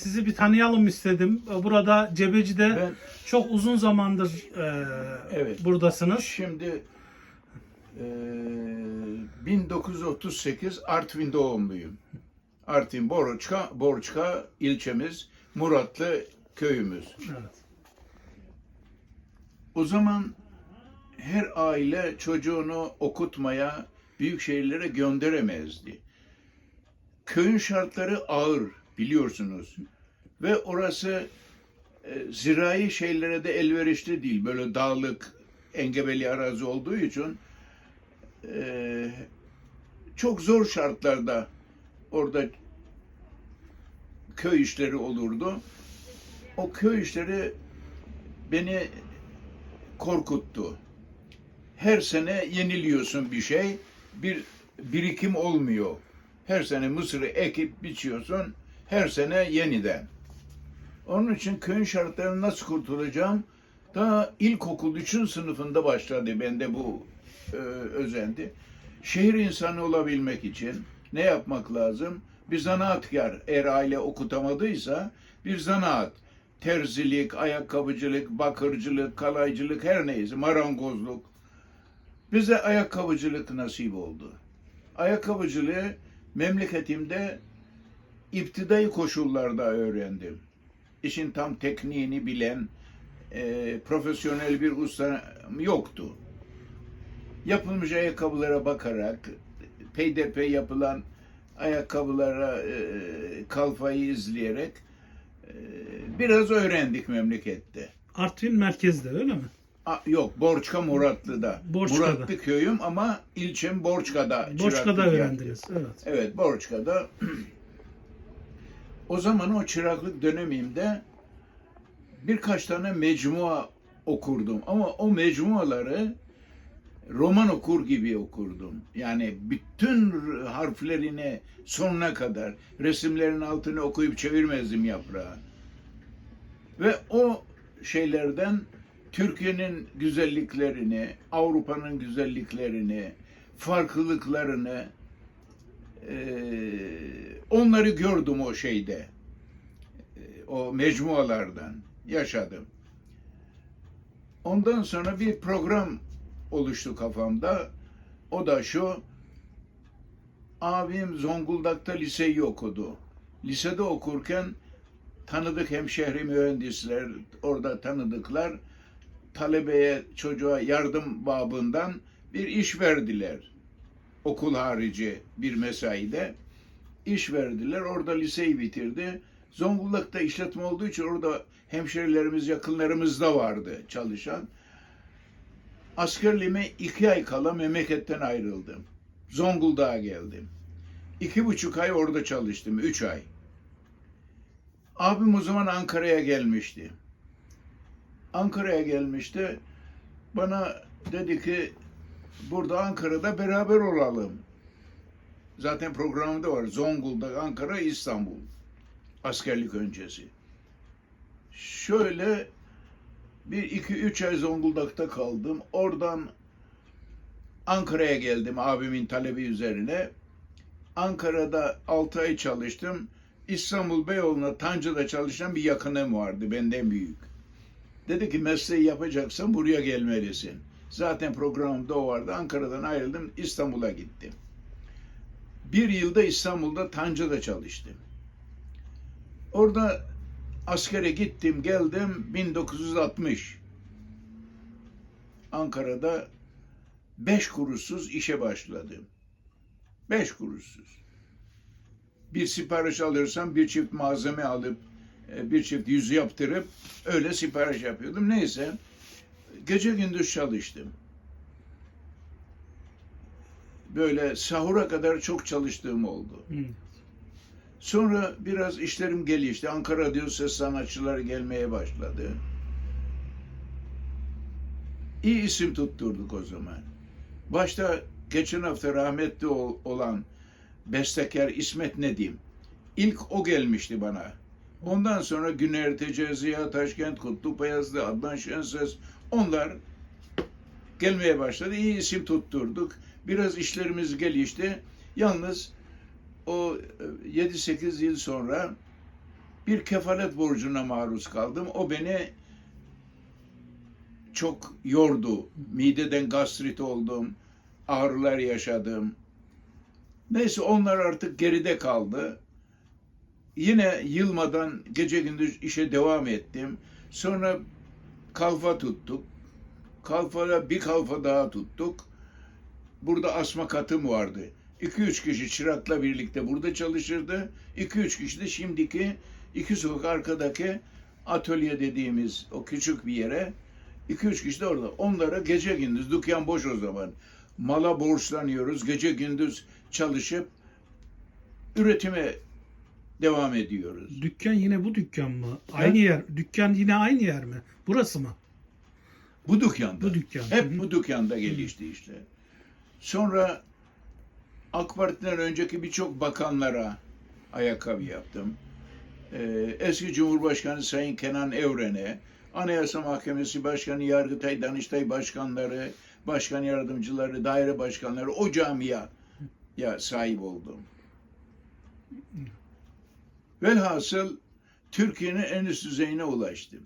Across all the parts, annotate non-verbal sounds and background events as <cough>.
sizi bir tanıyalım istedim. Burada Cebeci'de Ben çok uzun zamandır e, Evet. buradasınız. şimdi e, 1938 Artvin doğumluyum. Artvin Boruçka, Boruçka ilçemiz, Muratlı köyümüz. Evet. O zaman her aile çocuğunu okutmaya büyük şehirlere gönderemezdi. Köyün şartları ağır biliyorsunuz. Ve orası e, zirai şeylere de elverişli değil. Böyle dağlık, engebeli arazi olduğu için e, çok zor şartlarda orada köy işleri olurdu. O köy işleri beni korkuttu. Her sene yeniliyorsun bir şey, bir birikim olmuyor. Her sene mısırı ekip biçiyorsun, her sene yeniden. Onun için köyün şartlarını nasıl kurtulacağım? Daha ilkokul 3. sınıfında başladı bende bu e, özendi. Şehir insanı olabilmek için ne yapmak lazım? Bir zanaatkar eğer aile okutamadıysa bir zanaat. Terzilik, ayakkabıcılık, bakırcılık, kalaycılık her neyse marangozluk. Bize ayakkabıcılık nasip oldu. Ayakkabıcılığı memleketimde iptidai koşullarda öğrendim. İşin tam tekniğini bilen e, profesyonel bir usta yoktu. Yapılmış ayakkabılara bakarak peyderpey yapılan ayakkabılara e, kalfayı izleyerek e, biraz öğrendik memlekette. Artvin merkezde öyle mi? A, yok Borçka Muratlı'da. Borçka'da. Muratlı köyüm ama ilçem Borçka'da. Borçka'da öğrendiniz. Evet. Evet Borçka'da. <clears throat> o zaman o çıraklık dönemimde birkaç tane mecmua okurdum. Ama o mecmuaları roman okur gibi okurdum. Yani bütün harflerini sonuna kadar resimlerin altını okuyup çevirmezdim yaprağı. Ve o şeylerden Türkiye'nin güzelliklerini, Avrupa'nın güzelliklerini, farklılıklarını onları gördüm o şeyde. Eee, O mecmualardan yaşadım. Ondan sonra bir program oluştu kafamda. O da şu. Abim Zonguldak'ta liseyi okudu. Lisede okurken tanıdık hemşehri mühendisler, orada tanıdıklar talebeye, çocuğa yardım babından bir iş verdiler. Okul harici bir mesaide iş verdiler. Orada liseyi bitirdi. Zonguldak'ta işletme olduğu için orada hemşerilerimiz, yakınlarımız da vardı çalışan. Askerliğime iki ay kala memleketten ayrıldım. Zonguldak'a geldim. İki buçuk ay orada çalıştım, üç ay. Abim o zaman Ankara'ya gelmişti. Ankara'ya gelmişti. Bana dedi ki burada Ankara'da beraber olalım. Zaten programda var. Zonguldak, Ankara, İstanbul. Askerlik öncesi. Şöyle bir iki üç ay Zonguldak'ta kaldım. Oradan Ankara'ya geldim abimin talebi üzerine. Ankara'da altı ay çalıştım. İstanbul Beyoğlu'na Tancı'da çalışan bir yakınım vardı benden büyük. Dedi ki mesleği yapacaksan buraya gelmelisin. Zaten programımda o vardı. Ankara'dan ayrıldım. İstanbul'a gittim. Bir yılda İstanbul'da Tancı'da çalıştım. Orada askere gittim geldim 1960. Ankara'da beş kuruşsuz işe başladım. Beş kuruşsuz. Bir sipariş alırsam bir çift malzeme alıp e, bir çift yüz yaptırıp öyle sipariş yapıyordum. Neyse gece gündüz çalıştım. Böyle sahura kadar çok çalıştığım oldu. Hı. Sonra biraz işlerim gelişti. Ankara Radyo ses sanatçıları gelmeye başladı. İyi isim tutturduk o zaman. Başta geçen hafta rahmetli ol- olan bestekar İsmet Nedim. İlk o gelmişti bana. Ondan sonra Güner Tece, Ziya Taşkent, Kutlu Payazlı, Adnan Şenses onlar gelmeye başladı. İyi isim tutturduk. Biraz işlerimiz gelişti. Yalnız o e, 7-8 yıl sonra bir kefalet borcuna maruz kaldım. O beni çok yordu. Mideden gastrit oldum. Ağrılar yaşadım. Neyse onlar artık geride kaldı. Yine yılmadan gece gündüz işe devam ettim. Sonra kalfa tuttuk. Kalfada bir kalfa daha tuttuk. Burada asma katım vardı. 2-3 kişi çırakla birlikte burada çalışırdı. 2-3 kişi de şimdiki iki sokak arkadaki atölye dediğimiz o küçük bir yere 2-3 kişi de orada. Onlara gece gündüz dükkan boş o zaman. Mala borçlanıyoruz. Gece gündüz çalışıp üretime devam ediyoruz. Dükkan yine bu dükkan mı? Aynı yer. Dükkan yine aynı yer mi? Burası mı? Bu dükkanda. Bu dükkan. Hı Hep bu dükkanda gelişti işte. Sonra AK Parti'den önceki birçok bakanlara ayakkabı yaptım. Ee, eski Cumhurbaşkanı Sayın Kenan Evren'e, Anayasa Mahkemesi Başkanı, Yargıtay, Danıştay Başkanları, Başkan Yardımcıları, Daire Başkanları o camia ya sahip oldum. Velhasıl Türkiye'nin en üst düzeyine ulaştım.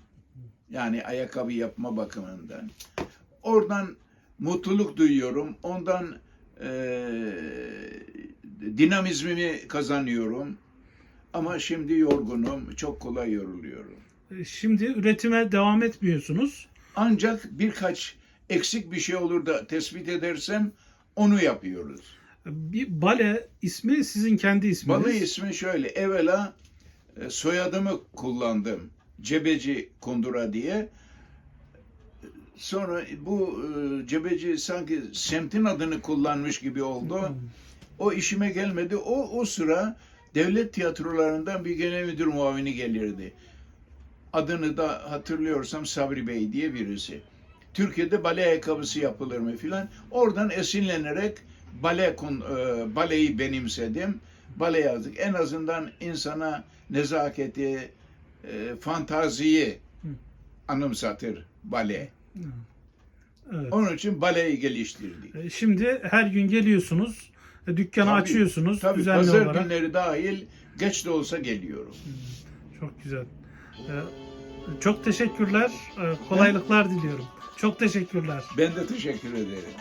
Yani ayakkabı yapma bakımından. Oradan mutluluk duyuyorum. Ondan eee dinamizmimi kazanıyorum. Ama şimdi yorgunum. Çok kolay yoruluyorum. E, Şimdi üretime devam etmiyorsunuz. Ancak birkaç eksik bir şey olur da tespit edersem onu yapıyoruz. Bir bale ismi sizin kendi isminiz. Bana ismi şöyle. Evvela e, soyadımı kullandım. Cebeci Kundura diye. Sonra bu e, Cebeci sanki semtin adını kullanmış gibi oldu. O işime gelmedi. O o sıra devlet tiyatrolarından bir genel müdür muavini gelirdi. Adını da hatırlıyorsam Sabri Bey diye birisi. Türkiye'de bale ayakkabısı yapılır mı filan. Oradan esinlenerek bale kon- e, baleyi benimsedim. Bale yazdık. En azından insana nezaketi, e, fantaziyi Hı. anımsatır bale. Evet. Onun için baleyi geliştirdik. E, Şimdi her gün geliyorsunuz. e, Dükkanı Tabii, açıyorsunuz Tabii düzenli pazar olarak. günleri dahil geç de olsa geliyorum. Çok güzel. E, Çok teşekkürler. Kolaylıklar diliyorum. Çok teşekkürler. Ben de teşekkür ederim.